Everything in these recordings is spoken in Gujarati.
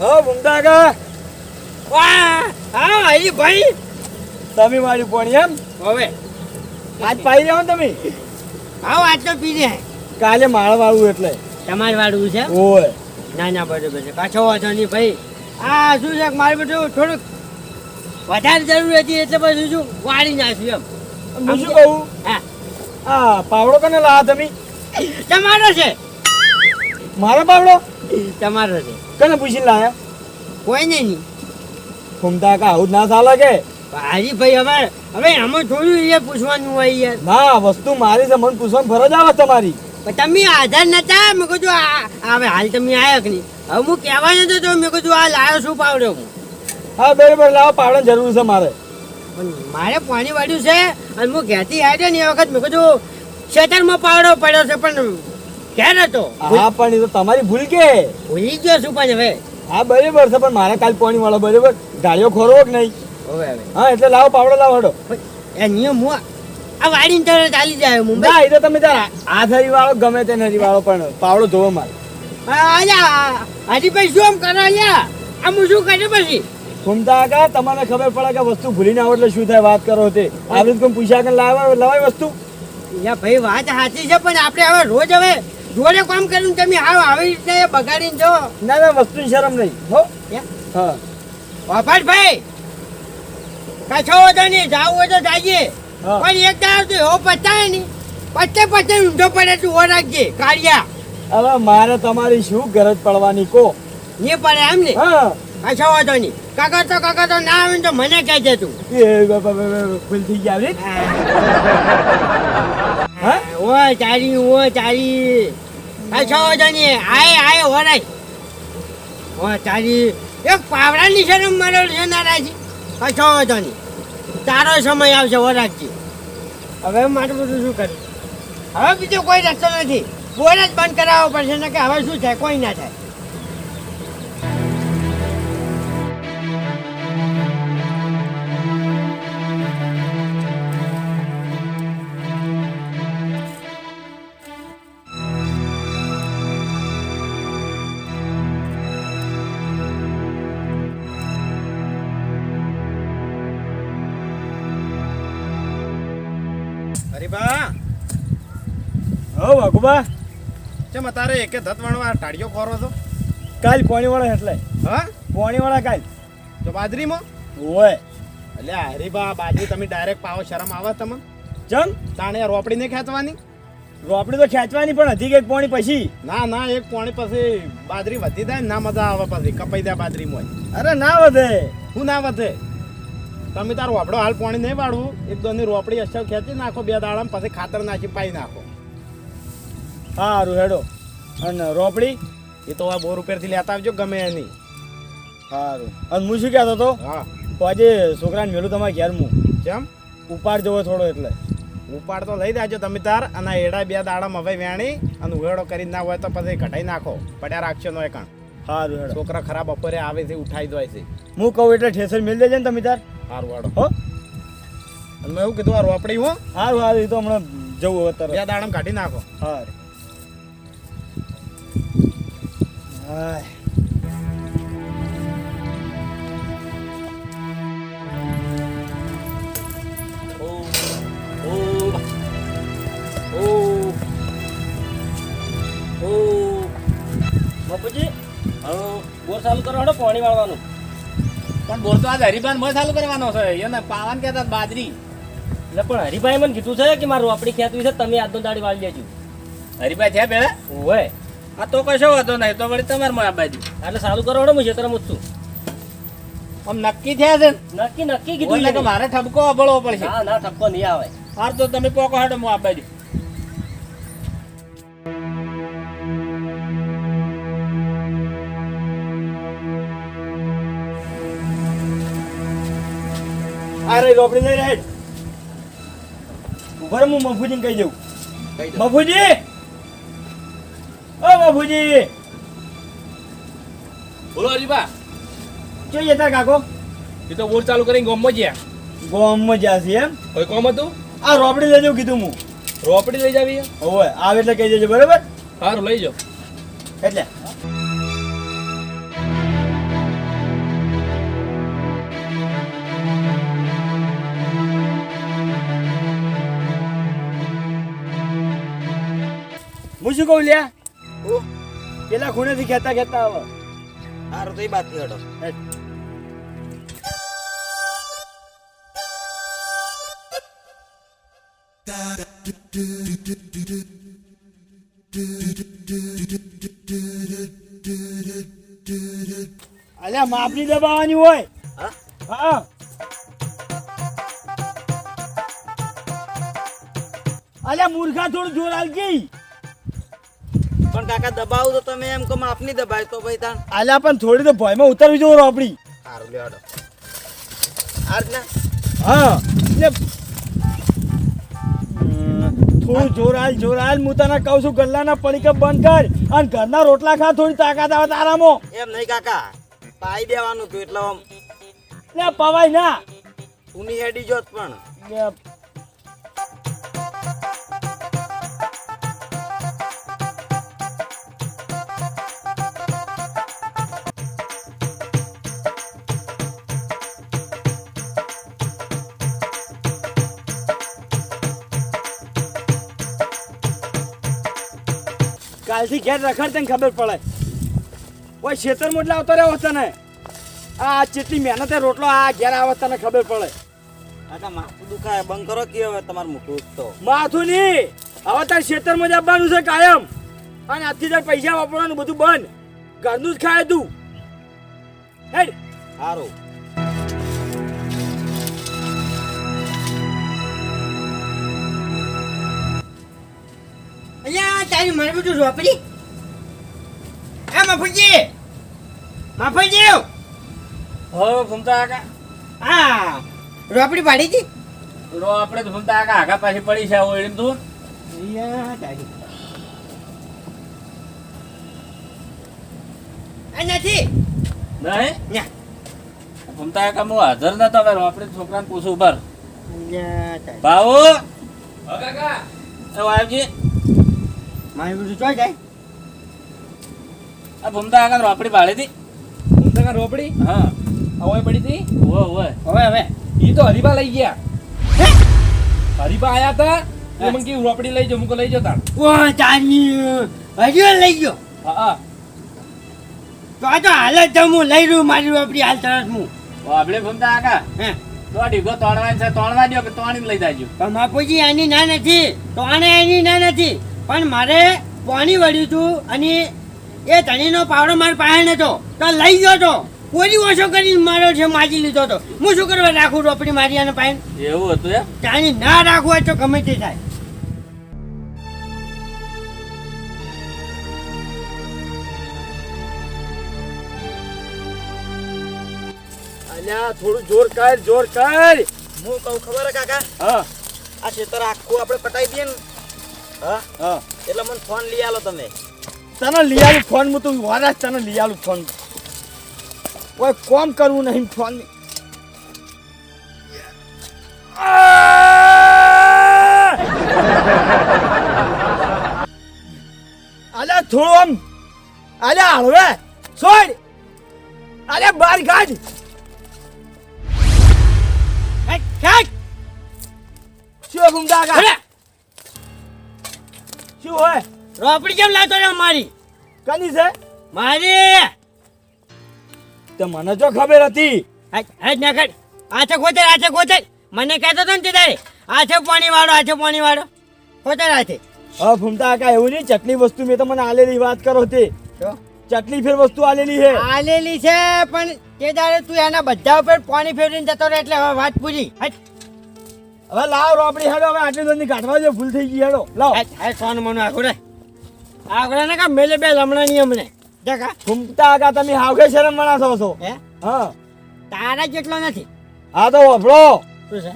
હો ભૂમતા વાહ હા અહીં ભાઈ. તમે મારી પોણી એમ? હવે. આજ પાઈ રહ્યો તમે? આજ તો પી રે કાલે માળ વાળું એટલે. તમારે વાળું છે? ઓય. ના ના બરોબર છે. પાછો વાંધો નહીં ભાઈ. આ શું છે મારે બધું થોડુંક વધારે જરૂર હતી એટલે પછી શું વાળી નાખ્યું એમ. હું શું કહું? હા. આ પાવડો કને લાયા તમે? તમારો છે? મારો પાવડો? તમારો છે. કને પૂછીને લાયા? કોઈ નહીં. ભૂમતા કા આવું ના ચાલે કે? હાજી ભાઈ હવે હવે આમાં થોડું એ પૂછવાનું હોય યાર. ના વસ્તુ મારી છે મને પૂછવાની ફરજ આવે તમારી. પણ તમે આધાર નતા મેં કીધું આ હવે હાલ તમે આવ્યા કે નહીં? હવે હું કહેવાનો હતો તો મેં કીધું આ લાયો શું પાવડ્યો હું. હા બરાબર લાવો પાવડો જરૂર છે મારે. પણ મારે પાણી વાળ્યું છે અને હું ઘેરથી આવ્યો ને એ વખત મેં કીધું ખેતરમાં પાવડો પડ્યો છે પણ ઘેર તો? હા પણ એ તો તમારી ભૂલ કે. ભૂલી ગયો છું પણ હવે. હા બરાબર છે પણ મારે કાલ પાણી વાળો બરાબર? ગાડીઓ ખોરો કે નહીં? હવે હા એટલે લાવો પાવડો લાવો હડો. એ નિયમ હું આ વાડી તરત ચાલી જાય મુંબઈ. હા એ તો તમે તાર આધારી વાળો ગમે તે નરી વાળો પણ પાવડો ધોવો મારે. હાજી ભાઈ શું આમ કરો અહીંયા આમ હું શું કરે પછી? ઘૂમતા કા? તમને ખબર પડે કે વસ્તુ ભૂલીને આવો એટલે શું થાય વાત કરો તે. આવી રીતે પૂછ્યા કે લાવા લવાય વસ્તુ? યા ભાઈ વાત સાચી છે પણ આપણે હવે રોજ હવે જોડે કામ કરીને તમે આવો આવી રીતે બગાડીને જો. ના ના વસ્તુ શરમ નહીં. હો. હા. વાફાટ ભાઈ કશો વધો નહીં જાવું હોય તો જાઈએ. પણ એક દાવ તો એવો પચાય નહીં. પચે પચે ઊંધો પડે તું હો રાખજે કાઢ્યા હવે મારે તમારી શું ગરજ પડવાની કો એ પડે એમ ને? હા. કશો વધો નહીં. કાકા તો કાકા તો ના આવે ને તો મને કહેજે તું. બ- બ- ભૂલ થઈ ગયા ઓ ચારી ઓ ચારી કશો વધો નહીં આય આય ઓરાય ઓ, તારી એક પાવડાની શરમ મારો છે નારાજી. કશો વધો નહીં તારો સમય આવશે ઓ રાખજે હવે મારે બધું શું કર્યું હવે બીજો કોઈ રસ્તો નથી. બોર બંધ કરાવવો પડશે ને હવે શું થાય? કોઈ ના થાય. અરે બા હો વાઘુબા. ચમ તારે એકે ધત વણવા ટાળીઓ ખોરો છો? કાલ પોણી વાળા એટલે હા? પાણી વાળા કાલ. તો બાજરીમાં? ઓય એટલે અરે બા બાજરી તમે ડાયરેક્ટ પાવો શરમ આવે તમને? ચમ? તાણે રોપડી ને ખેંચવાની? રોપડી તો ખેંચવાની પણ હજી કે પોણી પછી. ના ના એક પોણી પછી બાજરી વધી જાય ના મજા આવે પછી કપાઈ જાય બાજરી મોય અરે ના વધે. હું ના વધે? તમે તાર રોપડો હાલ પોણી નહીં વાળવું. એક દોની રોપડી અસર ખેંચી નાખો બે દાડામાં પછી ખાતર નાખી પાઈ નાખો. સારું હેડો. અને રોપડી એ તો આ બોર ઉપરથી લેતા આવજો ગમે એની. સારું. અને હું શું કહેતો હતો? હા. તો આજે છોકરાને મેલું તમારે ઘેર હું જેમ ઉપાડ જવો થોડો એટલે. ઉપાડ તો લઈ દેજો તમે તાર અને એડા બે દાડામાં હવે વેણી અને ઉહેડો કરી ના હોય તો પછી ઘટાઈ નાખો. પડ્યા રાખશો નો એકાણ સારું હેડો. છોકરા ખરાબ બપોરે આવે છે ઉઠાઈ દોય છે. હું કહું એટલે ઠેસર મેળ દેજે ને તમે તાર. સારું વાળો હો? અને મેં એવું કીધું હારું આપણે હું. હારું એ તો હમણાં જવું હવે તરત. દાડામાં કાઢી નાખો. હાર. હાય. બાપુજી બોર ચાલુ કરો હડો પાણી વાળવાનું. પણ બોર તો આજ હરિભાઈ મય ચાલુ કરવાનો છે. એને પાવાન કહેતા બાજરી. એટલે પણ હરિભાઈ મને કીધું છે કે મારું આપણી ખેત છે તમે આજનો દાડી વાળી લેજો. હરિભાઈ થયા પેલા હોય આ તો કશો વાંધો નહીં તો વળી તમારે માં આ બાજુ. એટલે ચાલુ કરો હું ખેતરમાં જ છું આમ નક્કી થયા છે ને? નક્કી નક્કી કીધું મારે ઠપકો અબળવો પડશે. ના ના ઠપકો નહીં આવે. હાર તો તમે પોકો હાડો હું આ બાજુ. રોપડી લઈ રહે ઊભા હું મફુજીને કહી દઉં. મફુજી! ઓ મફુજી! બોલો હરિભા. જોઈએ તાર કાકો? એ તો બોર ચાલુ કરીને ગોમમાં ગયા ગોમમાં જ્યાં છે એમ? કોઈ કોમ હતું? આ રોપડી લઈ જવું કીધું હું. રોપડી લઈ જાવી ઓય આવે એટલે કહી દેજો બરાબર? સારું લઈ જાઓ. એટલે શું કહું લ્યા? પેલા ખૂણેથી ખેતા ખેતા આવો. સારું તો એ બાત નહીં હટો. અલ્યા માપની દબાવવાની હોય. હા? અલ્યા મૂર્ખા થોડું જોર હાલકી પણ કાકા દબાવું તો તમે એમ કહો આપની દબાય તો ભાઈ તાણ. અલ્યા પણ થોડી તો ભયમાં ઉતરવી જોવો આપણી સારું લે હટો આ હા ને થોડું જોર હાલ જોર હાલ હું તને કહું છું ગલ્લાના પડીકે બંધ કર અને ઘરના રોટલા ખા થોડી તાકાત આવે તારામાં એમ નહીં કાકા પાઈ દેવાનું તું એટલે આમ. ને પવાય ના. ઉની હેડી જોત પણ. કાલથી ઘેર રખડ તને ખબર પડે. કોઈ ખેતર મોટલા આવતો રહ્યો તને. આ જેટલી મહેનતે રોટલો આ ઘેર આવે તને ખબર પડે. કાકા માથું દુખાય બંધ કરો કે હવે તમારું મોટું તો. માથું નહીં. હવે તાર ખેતરમાં જ આવવાનું છે કાયમ. અને આજથી તાર પૈસા વાપરવાનું બધું બંધ. ઘરનું જ ખાય તું. હેડ. સારું તારી મારે બધું રોપડી? હા મફુજી મફુજી હો ભૂમતા આકા હા રોપડી પાડી હતી રો આપણે તો ભૂમતા આકા આગા પાછી પડી છે ઓળીને તું. નથી. નહીં. ઘૂમતા આકા હું હાજર નતો હવે છોકરાને પૂછું અહીંયા ભાઉ કાકા. એ મારે બધું ચોઈ જાય. આ આકા રોપડી પાડી હતી રોપડી? હા. હવે પડી હતી હવે હવે. તો હરીબા લઈ ગયા. હરીબા આયા તા એ મને કીધું રોપડી લઈ જાઓ મુકો લઈ જતા ઓ તારી હજુ લઈ ગયો. હા હા. તો આ તો હાલ જ હું લઈ રહ્યું મારી રોપડી હાલ તરત હું. આપણે આકા હે. તો ઢીગો તોડવાની છે તોડવા દો કે તોડી લઈ જાજો. પણ બાપુજી આની ના નથી તો આને એની ના નથી. પણ મારે પાણી વળ્યું હતું અને એ ધણીનો પાવડો મારા પાસે નતો. તો લઈ ગયો તો. કોરી ઓછો કરીને મારો છે માજી લીધો હતો હું શું કરવા રાખું રોપડી મારી અને પાસે એવું હતું એમ? તાણી ના રાખવું હોય તો ગમે તે થાય. અલ્યા થોડું જોર કર જોર કર. હું કહું ખબર કાકા? હા. આ ખેતર આખું આપણે પટાઈ દઈએ ને. હા? હા. એટલે મને ફોન લઈ આલો તમે. તને લઈ આલું ફોન હું તું વારા તને લઈ આલું ફોન કોઈ કોમ કરવું નહીં ફોન અલ્યા થોડું આમ. અલ્યા હળવે. છોડ અલ્યા બાર કાઢ હે, ખેંચ! શું ગુંડા કા અરે! શું હોય? રોપડી કેમ લાવતો રહ્યો મારી? કની છે? મારી! તો મને જો ખબર હતી. હેટ, હેટ ના કર. આ છે ખોતર આ છે ખોતર મને કહેતો હતો ને તે દાડે આ છે પાણી વાળો આ છે પાણી વાળો ખોતર આ છે. હા ફૂમતા કા એવું નહીં ચટણી વસ્તુ મેં તો મને આલેલી વાત કરો તે. ચટણી ફેર વસ્તુ આલેલી છે. આલેલી છે પણ તે દાડે તું એના બધા ઉપર પાણી ફેરવીને જતો રહે એટલે હવે વાત પૂરી. હેટ, હવે લાવ રોપડી હેડો હવે આટલી બધી કાઢવા જો ભૂલ થઈ ગઈ હેડો. લાવ. આ કોણ મને આખું રે? આખું ને કા મેલે બે લમણા ની અમને દેખા ઘૂમતા આગા તમે હાવગે શરમ મણા છો છો. હે? હા. તારા જેટલો નથી. હા તો વફળો શું છે?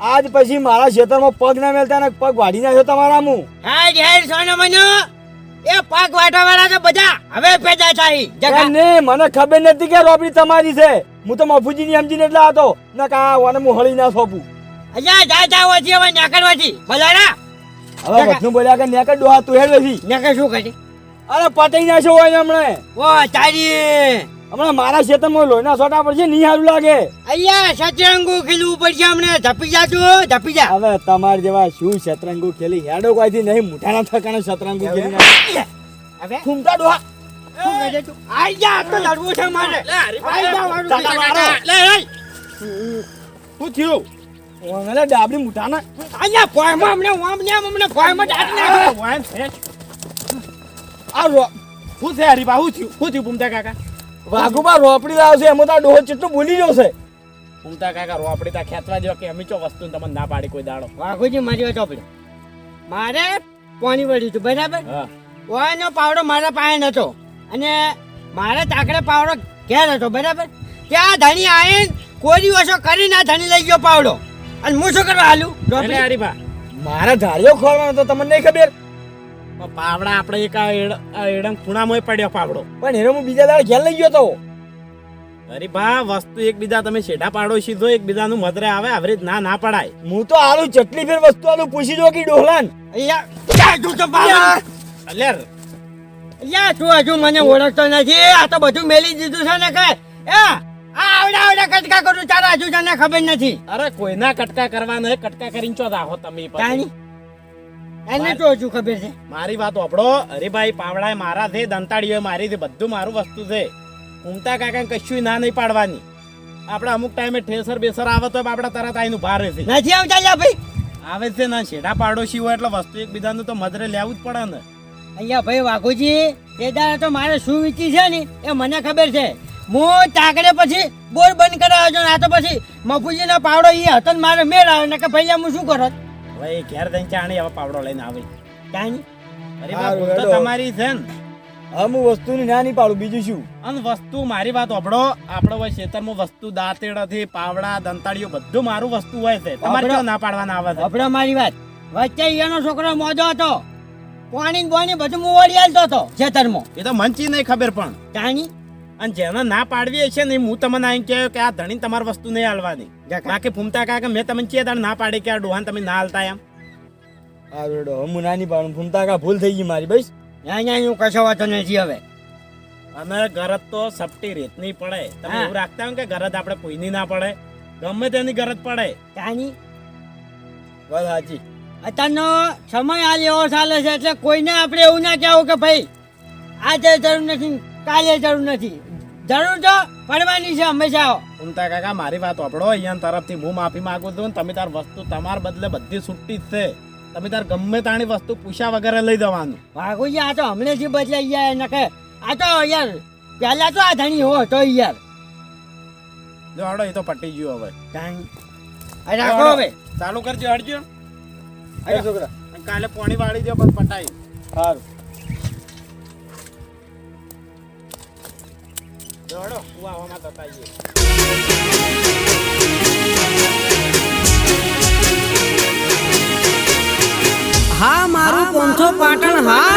આજ પછી મારા ખેતરમાં પગ ના મેલતા ને પગ વાઢી નાખ્યો તમારા મુ હાય હાય સોનું મનો. એ પગ વાટા વાળા તો બધા હવે પેદા થાય. જગા ને મને ખબર નથી કે રોપડી તમારી છે. હું તો મફુજી ની સમજીને એટલે હતો ના કા વાને હું હળી ના સોંપું. અહીંયા જા જા વચ્ચે હવે નાકડવાથી બલારા હવે વધુ બોલ્યા કે નેકર ડોહા તું હેડ વેસી નાકડ શું કરી? અરે પટાઈ નાખ્યો હોય ને હમણે. ઓ તારી. હમણાં મારા ખેતરમાં લોહીના સોટા પડશે નહીં સારું લાગે. અહીંયા સતરંગુ ખેલવું પડશે અમને ધપી જા તું ધપી જા. હવે તમાર જેવા શું શતરંગુ ખેલી? હેડો કોઈથી નહીં મુઠાના થકાને શતરંગુ ખેલી. હવે? ઘૂમતા ડોહા છે? આઈ જા તો લડવું છે મારે. આઈ જા છે. મારો. લે શું થયું? ઓંગલે ડાબડી મોઢાના. અહીંયા ભોયમાં અમને વામ ને અમને ભોયમાં ડાટ નાખ્યો. વાન છે. આ રો હું છે હરીબા શું થયું? હું થયું ભૂમતા કાકા? વાઘુબા રોપડી લાવ છે એમાં તો ડોહો કેટલું ભૂલી છે. ભૂમતા કાકા રોપડી તા ખેંચવા જેવા કે અમે ચો વસ્તુ તમને ના પાડી કોઈ દાડો. વાઘુજી મારી વાત સાંભળો. મારે પાણી વળ્યું હતું બરાબર? ઓયનો પાવડો મારા પાસે નતો. અને મારે તાકડે પાવડો ઘેર હતો બરાબર? ત્યાં ધણી આવીને કોરી ઓછો કરીને આ ધણી લઈ ગયો પાવડો. અને હું શું કરવા હાલું એટલે રોપડી? મારે ધાર્યો ખોલવાનો તો તમને નહીં ખબર? પાવડા આપણે એક આ એડ- એડમ ખૂણામાં પડ્યો પાવડો. પણ એનો હું બીજા દાડે ઘેર લઈ ગયો તો. અરે ભા વસ્તુ એકબીજા તમે શેઠા પાડોશી છો એકબીજાનું મધરે આવે આવરી ના ના પડાય. હું તો આલું ચટલી ફેર વસ્તુ આલું પૂછી જો કે ડોહલાન. અહીંયા તું તો પાવડો? અલ્યાર અહીંયા તું હજુ મને ઓળખતો નથી. આ તો બધું મેલી દીધું છે ને કે. એ આવડા આવડા કટકા કરું તારા હજુ ખબર નથી. અરે કોઈના કટકા કરવા નહીં કટકા કરીને ચો રાખો તમે પછી. એને તો હજુ ખબર છે? મારી વાત ઓપડો હરીભાઈ પાવડા મારા છે દંતાડીઓ મારી છે બધું મારું વસ્તુ છે. ઉમતા કાકા કશું ના નહીં પાડવાની. આપણે અમુક ટાઈમે ઠેસર બેસર આવે તો આપણે તરત આવીને ભાર રહેશે નથી આવતા લ્યા ભાઈ? આવે છે ના છેડા પાડોશી હોય એટલે વસ્તુ એકબીજાનું તો મધરે લેવું જ પડે ને. અહીંયા ભાઈ વાઘુજી તે દાડે તો મારે શું વીતી છે ને એ મને ખબર છે. હું તાકડે પછી બોર બંધ કરાવ્યો છું આ તો પછી મફુજીનો પાવડો એ હતો ને મારે મેળ આવે ને કે ભાઈ હું શું કરત હવે ઘેર જઈને ચાણી હવે પાવડો લઈને આવે. ચાણી? અરે તો તમારી છે ને. હવે હું વસ્તુની ના નહીં પાડું બીજું શું? અને વસ્તુ મારી વાત ઓપડો આપણો હોય ખેતરમાં વસ્તુ દાંતેડાથી પાવડા દંતાળીઓ બધું મારું વસ્તુ હોય છે. તમારે કેમ ના પાડવાના આવે છે? આપણો મારી વાત. વચ્ચે એનો છોકરો મોજો હતો. પાણી ને પાણી બધું હું વળી હાલતો હતો ખેતરમાં. એ તો મંચી નહીં ખબર પણ. કાંઈ અને જેને ના પાડવી છે ને હું તમને આવીને કહ્યું કે આ ધણી તમારી વસ્તુ નહીં હાલવાની. બાકી ફૂમતા કાકા મેં તમને ચે દાડ ના પાડી કે આ ડોહાન તમે ના હાલતા એમ. આ રેડો હું નાની પાડું. ફૂમતા કા ભૂલ થઈ ગઈ મારી બસ. અહીંયા હું કશો વાતો નથી હવે. અને ગરજ તો સપટી રેતની પડે. તમે. એવું રાખતા હોય કે ગરજ આપણે કોઈની ના પડે. ગમે તેની ગરજ પડે. કાંઈ બસ હાજી અત્યારનો સમય હાલ એવો ચાલે છે એટલે કોઈને આપણે એવું ના કહેવું કે ભાઈ આજે જરૂર નથી કાલે જરૂર નથી. જરૂર તો પડવાની છે હંમેશા. ઉમતા કાકા મારી વાત આપડો અહીંયા તરફથી હું માફી માંગુ છું ને તમે તાર વસ્તુ તમાર બદલે બધી છૂટી જ છે. તમે તાર ગમે તાણી વસ્તુ પૂછ્યા વગર લઈ જવાનું. વાઘુજી આ તો હમણાંથી બદલાઈ ગયા એને કે આ તો યાર પહેલા તો આ ધણી હો તો યાર. જો હડો એ તો પટી ગયો હવે. કાંઈ આ રાખો હવે. ચાલુ કરજો હડજો અરે છોકરા. કાલે પોણી વાળી દો બસ પટાઈ સારું હડો કુવામાં તતાઈએ હા મારું પોંથો પાટણ હા.